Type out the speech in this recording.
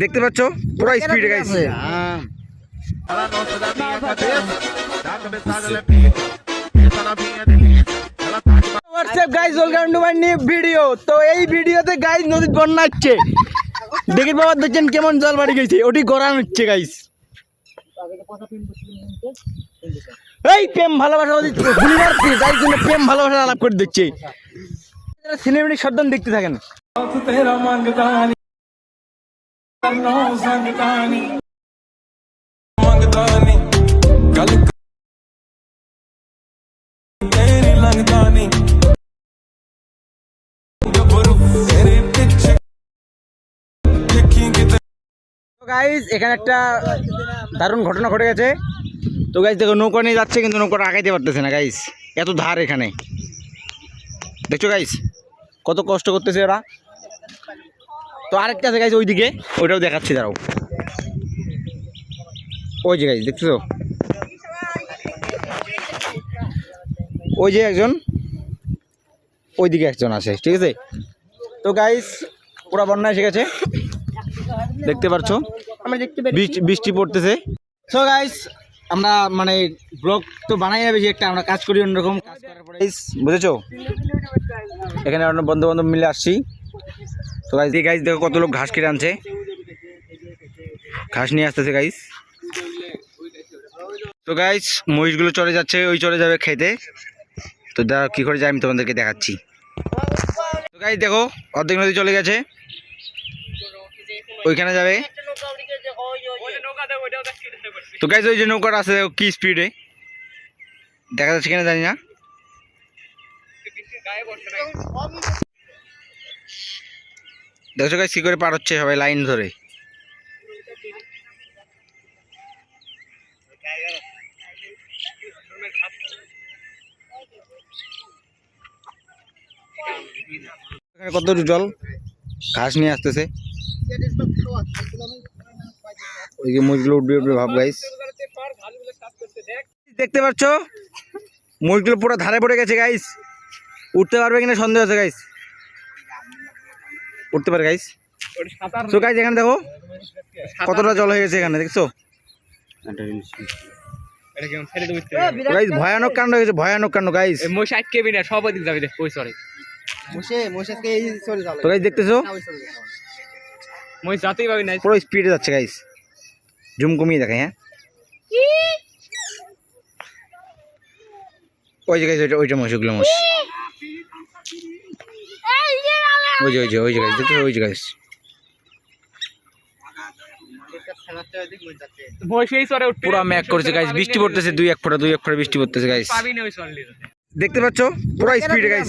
দেখতে পাচ্ছ? পুরো speed de WhatsApp guys welcome to my new video তো এই ভিডিওতে নদীর বন্যা হচ্ছে। দেখি বাবা দেখছেন কেমন জল বাড়ি গেছে। ওটি হচ্ছে গাইস এই প্রেম ভালোবাসা জন্য প্রেম ভালোবাসা আলাপ করে দিচ্ছে। সিনেমেটিক শব্দ দেখতে থাকেন। ਮੰਗਦਾ ਨਹੀਂ ਗੱਲ ਤੇਰੀ ਲੰਘਦਾ ਨਹੀਂ ਗੱਭਰੂ ਤੇਰੇ ਪਿੱਛੇ ਦੇਖੀ ਕਿਤੇ তো গাইজ এখানে একটা দারুণ ঘটনা ঘটে গেছে তো গাইজ দেখো নৌকা নিয়ে যাচ্ছে কিন্তু নৌকাটা আগাইতে পারতেছে না গাইজ এত ধার এখানে দেখছো গাইজ কত কষ্ট করতেছে ওরা তো আরেকটা আছে গাইজ ওইদিকে। ওইটাও দেখাচ্ছি দাঁড়াও। ওই যে গাইজ দেখছ ওই যে একজন ওইদিকে একজন আছে ঠিক আছে? তো গাইজ পুরা বন্যা এসে গেছে। দেখতে পাচ্ছ আমরা দেখতে বৃষ্টি বৃষ্টি পড়তেছে। সো গাইস আমরা মানে ব্লগ তো বানাই যাবে যে একটা আমরা কাজ করি অন্যরকম। কাজ করার পরে বুঝেছ? এখানে অন্য বন্ধু বান্ধব মিলে আসছি। তো গাইস এই গাইস দেখো কত লোক ঘাস কেটে আনছে। ঘাস নিয়ে আসতেছে গাইস তো গাইস মহিষগুলো চলে যাচ্ছে, ওই চলে যাবে খেতে। তো দা কি করে যায় আমি তোমাদেরকে দেখাচ্ছি। তো গাইস দেখো, অর্ধেক নদী চলে গেছে। ওইখানে যাবে। তো গাইজ ওই যে নৌকাটা আছে, দেখো, কি স্পিডে দেখা যাচ্ছে কিনা জানি না। দেখছ গাইজ কী করে পার হচ্ছে সবাই লাইন ধরে? এখানে কত জল? ঘাস নিয়ে আসতেছে। ওইদিকে মুরগিগুলো উঠবে উঠবে ভাব গাইস দেখতে পাচ্ছ? মুরগিগুলো পুরো ধারে পড়ে গেছে গাইস উঠতে পারবে কিনা সন্দেহ আছে গাইস উঠতে পারে গাইস তো গাইস এখানে দেখো কতটা জল হয়ে গেছে এখানে দেখছ? গাইস ভয়ানক কাণ্ড হয়েছে ভয়ানক কাণ্ড গাইস মহিষ আটকে বিনা সব দিক যাবে দেখ ওই সরে তো গাইস দেখতেছো? মহিষ যাতেই পাবি না পুরো স্পিডে যাচ্ছে গাইস জুম কমিয়ে দেখাই হ্যাঁ? ওই যে গাইস ওইটা ওইটা মশ মশ ওই যে ওই যে ওই যে গাইস দেখছ ওই যে এই পুরো ম্যাক করেছে গাইস বৃষ্টি পড়তেছে, দুই এক ফোঁটা, দুই এক ফোঁটা বৃষ্টি পড়তেছে গাইস দেখতে পাচ্ছ? পুরো স্পিডে গাইস